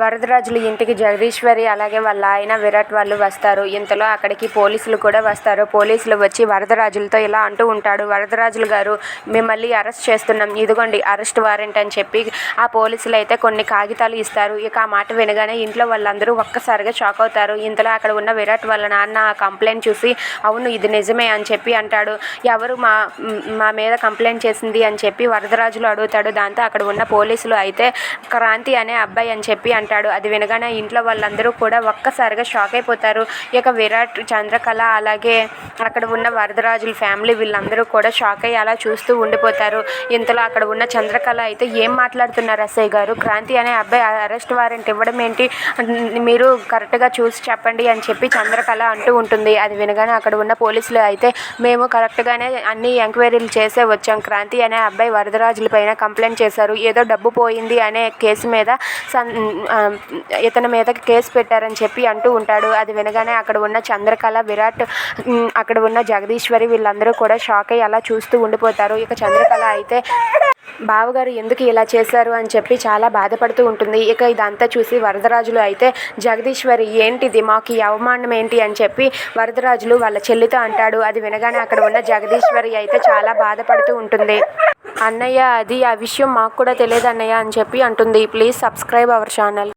వరదరాజులు ఇంటికి జగదీశ్వరి అలాగే వాళ్ళ ఆయన విరాట్ వాళ్ళు వస్తారు. ఇంతలో అక్కడికి పోలీసులు కూడా వస్తారు. పోలీసులు వచ్చి వరదరాజులతో ఇలా అంటూ ఉంటాడు. వరదరాజులు గారు మిమ్మల్ని అరెస్ట్ చేస్తున్నాం. ఇదిగోండి అరెస్ట్ వారెంట్ అని చెప్పి ఆ పోలీసులు అయితే కొన్ని కాగితాలు ఇస్తారు. ఇక ఆ మాట వినగానే ఇంట్లో వాళ్ళందరూ ఒక్కసారిగా షాక్ అవుతారు. ఇంతలో అక్కడ ఉన్న విరాట్ వాళ్ళ నాన్న ఆ కంప్లైంట్ చూసి అవును ఇది నిజమే అని చెప్పి అంటాడు. ఎవరు మా మా మీద కంప్లైంట్ చేసింది అని చెప్పి వరదరాజులు అడుగుతాడు. దాంతో అక్కడ ఉన్న పోలీసులు అయితే క్రాంతి అనే అబ్బాయి అని చెప్పి అంటాడు. అది వినగానే ఇంట్లో వాళ్ళందరూ కూడా ఒక్కసారిగా షాక్ అయిపోతారు. ఇక విరాట్ చంద్రకళ అలాగే అక్కడ ఉన్న వరదరాజుల ఫ్యామిలీ వీళ్ళందరూ కూడా షాక్ అయ్యి అలా చూస్తూ ఉండిపోతారు. ఇంతలో అక్కడ ఉన్న చంద్రకళ అయితే ఏం మాట్లాడుతున్నారు అస్సయ్య గారు? క్రాంతి అనే అబ్బాయి అరెస్ట్ వారెంట్ ఇవ్వడం ఏంటి? మీరు కరెక్ట్గా చూసి చెప్పండి అని చెప్పి చంద్రకళ అంటూ ఉంటుంది. అది వినగానే అక్కడ ఉన్న పోలీసులు అయితే మేము కరెక్ట్గానే అన్ని ఎంక్వైరీలు చేసే వచ్చాం. క్రాంతి అనే అబ్బాయి వరదరాజుల పైన కంప్లైంట్ చేశారు. ఏదో డబ్బు పోయింది అనే కేసు మీద సన్ ఇతని మీద కేసు పెట్టారని చెప్పి అంటూ ఉంటాడు. అది వినగానే అక్కడ ఉన్న చంద్రకళ విరాట్ అక్కడ ఉన్న జగదీశ్వరి వీళ్ళందరూ కూడా షాక్ అయ్యి అలా చూస్తూ ఉండిపోతారు. ఇక చంద్రకళ అయితే బావగారు ఎందుకు ఇలా చేశారు అని చెప్పి చాలా బాధపడుతూ ఉంటుంది. ఇక ఇదంతా చూసి వరదరాజులు అయితే జగదీశ్వరి ఏంటిది? మాకు ఈ అవమానం ఏంటి? అని చెప్పి వరదరాజులు వాళ్ళ చెల్లితో అంటాడు. అది వినగానే అక్కడ ఉన్న జగదీశ్వరి అయితే చాలా బాధపడుతూ ఉంటుంది. అన్నయ్య అది ఆ విషయం మాకు కూడా తెలియదు అన్నయ్య అని చెప్పి అంటుంది. Please subscribe our channel